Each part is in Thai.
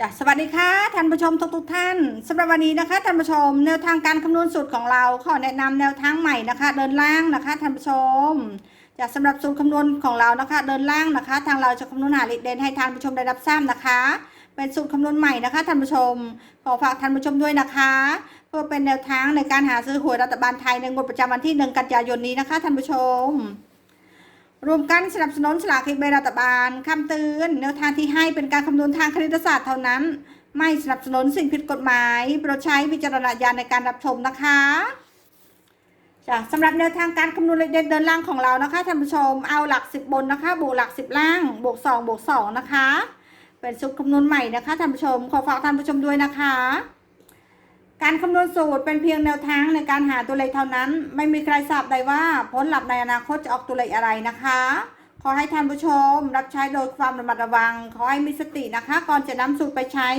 จ้ะสวัสดีค่ะท่านผู้ชมทุกทุกท่านสำหรับวันนี้นะคะท่านผู้ชมแนวทางการคำนวณสูตรของเราขอแนะนำแนวทางใหม่นะคะเดินล่างนะคะท่านผู้ชมจะสำหรับสูตรคำนวณของเรานะคะ เดินล่างนะคะ ทางเราจะคำนวณหาเลขเด่นให้ท่านผู้ชมได้รับทราบนะคะ เป็นสูตรคำนวณใหม่นะคะท่านผู้ชม ขอฝากท่านผู้ชมด้วยนะคะ เพื่อเป็นแนวทางในการหาซื้อหวยรัฐบาลไทยในงวดประจำวันที่หนึ่งกันยายนนี้นะคะท่านผู้ชม รวมกันสนับสนุนสลากกินแบ่งรัฐบาลคำเตือนแนวทางที่ให้เป็นการคำนวณทางคณิตศาสตร์เท่านั้น ไม่สนับสนุนสิ่งผิดกฎหมายโปรดใช้วิจารณญาณในการรับชมนะคะจ้ะสำหรับแนวทางการคำนวณเลขเด่นเดินล่างของเรานะคะท่านผู้ชมเอาหลักสิบบนนะคะบวกหลักสิบล่างบวกสองบวกสองนะคะ เป็นสูตรคำนวณใหม่นะคะท่านผู้ชมขอฝากท่านผู้ชมด้วยนะคะ การคำนวณสูตรเป็นเพียงแนวทางในการหาตัวเลขเท่านั้น ไม่มีใครทราบได้ว่าผลลัพธ์ในอนาคตจะออกตัวเลขอะไรนะคะ ขอให้ท่านผู้ชม รับใช้โดยความระมัดระวัง ขอให้มีสตินะคะ ก่อนจะนำสูตรไปใช้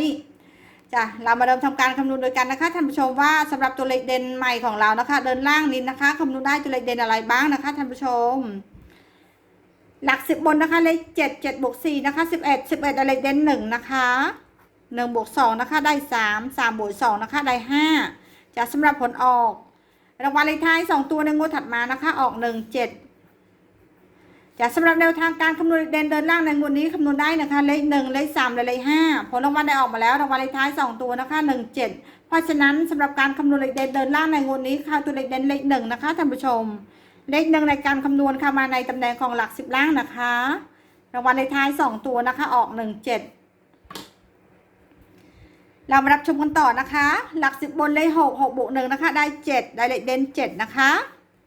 จ้ะเรามาเริ่มทำการคำนวณโดยกันนะคะท่านผู้ชมว่าสำหรับตัวเลขเด่นใหม่ของเรานะคะ เดินล่างนี้นะคะคำนวณได้ตัวเลขเด่นอะไรบ้างนะคะท่านผู้ชม หลักสิบบนนะคะเลขเจ็ดเจ็ดบวกสี่นะคะสิบเอ็ดสิบเอ็ดเลขเด่นหนึ่งนะคะ หนึ่งบวกสองนะคะได้สามสามบวกสองนะคะได้ห้าจะสำหรับผลออก รางวัลเลขท้ายสองตัวในงวดถัดมานะคะออกหนึ่งเจ็ดจะสำหรับแนวทางการคำนวณเด่นเดินล่างในงวดนี้คำนวณได้นะคะเลขหนึ่งเลขสามและเลขห้าผลรางวัลได้ออกมาแล้วรางวัลเลขท้ายสองตัวนะคะหนึ่งเจ็ดเพราะฉะนั้นสำหรับการคำนวณเลขเด่นเดินล่างในงวดนี้ค่ะตัวเลขเด่นเลขหนึ่งนะคะท่านผู้ชม เลขหนึ่งในการคำนวณค่ะมาในตำแหน่งของหลักสิบล่างนะคะรางวัลในท้ายสองตัวนะคะออกหนึ่ง เรามารับชมกันต่อนะคะ หลักสิบบนเลขหกหกบวกหนึ่งนะคะ ได้เจ็ดได้เลขเด่นเจ็ดนะคะ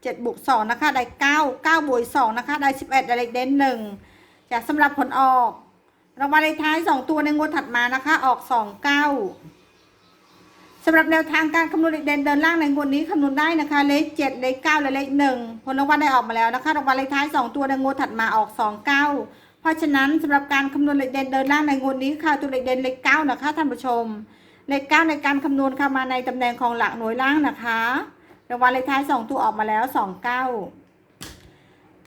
เจ็ดบวกสองนะคะ ได้เก้าเก้าบวกสองนะคะ ได้สิบเอ็ดได้เลขเด่นหนึ่งจะสำหรับผลออกรางวัลในท้ายสองตัวในงวดถัดมานะคะ ออกสองเก้าสำหรับแนวทางการคำนวณเลขเด่นเดินล่างในงวดนี้คำนวณได้นะคะ เลขเจ็ดเลขเก้าและเลขหนึ่งผลรางวัลได้ออกมาแล้วนะคะรางวัลเลขท้ายสองตัวในงวดถัดมาออกสองเก้า เพราะฉะนั้นสำหรับการคำนวณเลขเด่นเดินล่างในงวดนี้ค่ะตัวเลขเด่นเลขเก้านะคะท่านผู้ชม เลขเก้าในการคำนวณเข้ามาในตำแหน่งของหลักหน่วยล่างนะคะรางวัลเลขท้ายสองตัวออกมาแล้วสองเก้า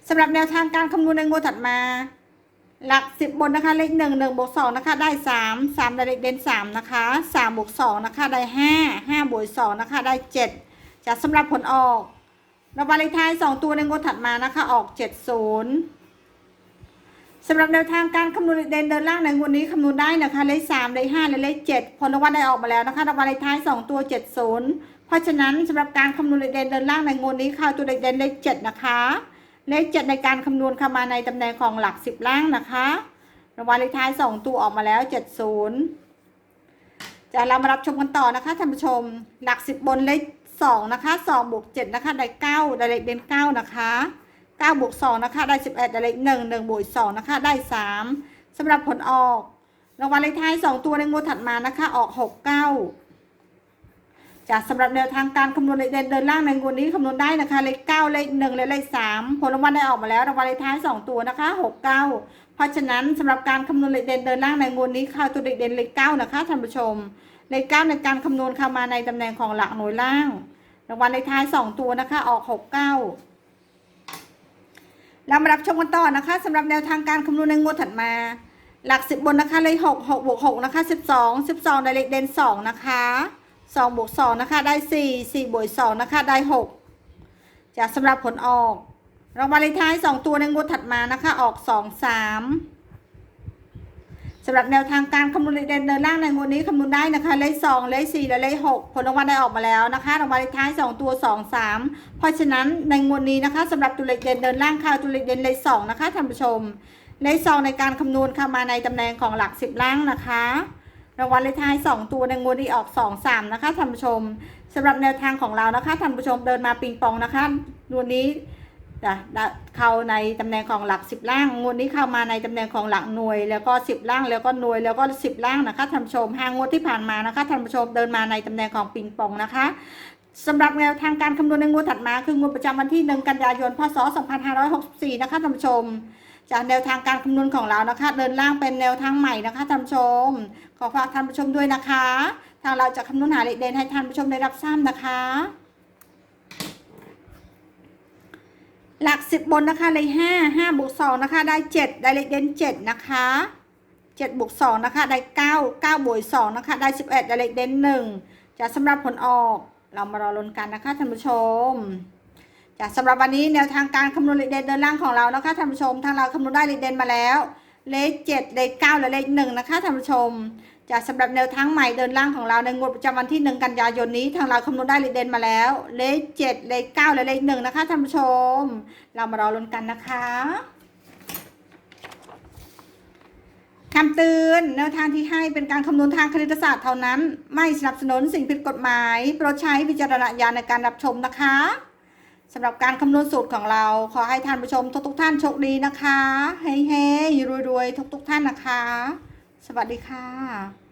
สำหรับแนวทางการคำนวณในงวดถัดมา หลักสิบบนนะคะเลขหนึ่งหนึ่งบวกสองนะคะได้สามสามได้เลขเด่นสามนะคะสามบวกสองนะคะได้ห้าห้าบวกสองนะคะได้เจ็ดจะสำหรับผลออกรางวัลเลขท้ายสองตัวในงวดถัดมานะคะออกเจ็ดศูนย์ สำหรับแนวทางการคำนวณเลขเด่นเดินล่างในงวดนี้คำนวณได้นะคะเลขสามเลขห้าและเลขเจ็ดผลรางวัลได้ออกมาแล้วนะคะรางวัลเลขท้ายสองตัวเจ็ดศูนย์เพราะฉะนั้นสำหรับการคำนวณเลขเด่นเดินล่างในงวดนี้ค่ะตัวเลขเด่นเลขเจ็ดนะคะ เลขเจ็ดในการคำนวณเข้ามาในตำแหน่งของหลักสิบล่างนะคะรางวัลเลขท้ายสองตัวออกมาแล้วเจ็ดศูนย์จะเรามารับชมกันต่อนะคะท่านผู้ชมหลักสิบบนเลขสองนะคะสองบวกเจ็ดนะคะได้เก้าได้เลขเด่นเก้านะคะ เก้าบวกสองนะคะได้สิบเอ็ดได้เลขหนึ่งหนึ่งบวกสองนะคะได้สามสำหรับผลออกรางวัลเลขท้ายสองตัวในงวดถัดมานะคะออกหกเก้าจากสำหรับแนวทางการคำนวณเลขเด่นเดินล่างในงวดนี้คำนวณได้นะคะเลขเก้าเลขหนึ่งและเลขสามผลรางวัลได้ออกมาแล้วรางวัลเลขท้ายสองตัวนะคะหกเก้าเพราะฉะนั้นสำหรับการคำนวณเลขเด่นเดินล่างในงวดนี้ค่ะตัวเลขเด่นเลขเก้านะคะท่านผู้ชมเลขเก้าในการคำนวณเข้ามาในตำแหน่งของหลักหน่วยล่าง รางวัลเลขท้ายสองตัวนะคะออกหก เรามารับชมกันต่อนะคะสำหรับแนวทางการคำนวณในงวดถัดมา หลักสิบบนนะคะเลยหกหกบวกหกนะคะสิบสองสิบสองได้เลขเด่นสองนะคะสองบวกสองนะคะได้สี่สี่บวกสองนะคะได้หกจากสำหรับผลออกรางวัลเลขท้ายสองตัวในงวดถัดมานะคะออกสองสาม สำหรับแนวทางการคำนวณเด่นเดินล่างในงวดนี้คำนวณได้นะคะ เลขสองเลขสี่และเลขหกผลรางวัลได้ออกมาแล้วนะคะรางวัลเลขท้ายสองตัวสองสามเพราะฉะนั้นในงวดนี้นะคะสำหรับตัวเลขเด่นเดินล่างค่ะตัวเลขเด่นเลขสองนะคะท่านผู้ชม เลขสองในการคำนวณเข้ามาในตำแหน่งของหลักสิบล่างนะคะรางวัลเลขท้ายสองตัวในงวดนี้ออกสองสามนะคะท่านผู้ชมสำหรับแนวทางของเรานะคะท่านผู้ชมเดินมาปิงปองนะคะงวดนี้ จะเข้าในตำแหน่งของหลักสิบล่างงวดนี้เข้ามาในตำแหน่งของหลักหน่วย แล้วก็สิบล่างแล้วก็หน่วยแล้วก็สิบล่างนะคะท่านผู้ชมห้างงวดที่ผ่านมานะคะท่านผู้ชมเดินมาในตำแหน่งของปิงปองนะคะสำหรับแนวทางการคำนวณในงวดถัดมา คืองวดประจำวันที่หนึ่งกันยายน พศ 2564 นะคะท่านผู้ชม จากแนวทางการคำนวณของเรานะคะ เดินล่างเป็นแนวทางใหม่นะคะท่านผู้ชม ขอฝากท่านผู้ชมด้วยนะคะ ทางเราจะคำนวณหาเลขเด่นให้ท่านผู้ชมได้รับทราบนะคะ หลักสิบบนนะคะเลยห้าห้าบวกสองนะคะ ได้เจ็ดได้เลขเด่นเจ็ดนะคะ7บวก2นะคะ ได้9 9บวก2นะคะ ได้11ได้เลขเด่น1จะสำหรับผลออกเรามารอลุ้นกันนะคะท่านผู้ชมจะสำหรับวันนี้แนวทางการคำนวณเลขเด่นเดินล่างของเรานะคะท่านผู้ชมทางเราคำนวณได้เลขเด่นมาแล้ว เลข7เลข9และเลข1นะคะท่านผู้ชมจะสำหรับแนวทางใหม่เดินล่างของเราในงวดประจำวันที่ 1 กันยายนนี้ทางเราคำนวณได้เลขเด่นมาแล้ว เลข7เลข9และเลข1นะคะท่านผู้ชม เรามารอลุ้นกันนะคะคำเตือนแนวทางที่ให้เป็นการคำนวณทางคณิตศาสตร์เท่านั้น ไม่สนับสนุนสิ่งผิดกฎหมาย โปรดใช้วิจารณญาณในการรับชมนะคะ สำหรับการคำนวณสูตรของเรา ขอให้ท่านผู้ชมทุกทุกท่านโชคดีนะคะเฮ้ๆรวยๆทุกทุกท่านนะคะ สวัสดีค่ะ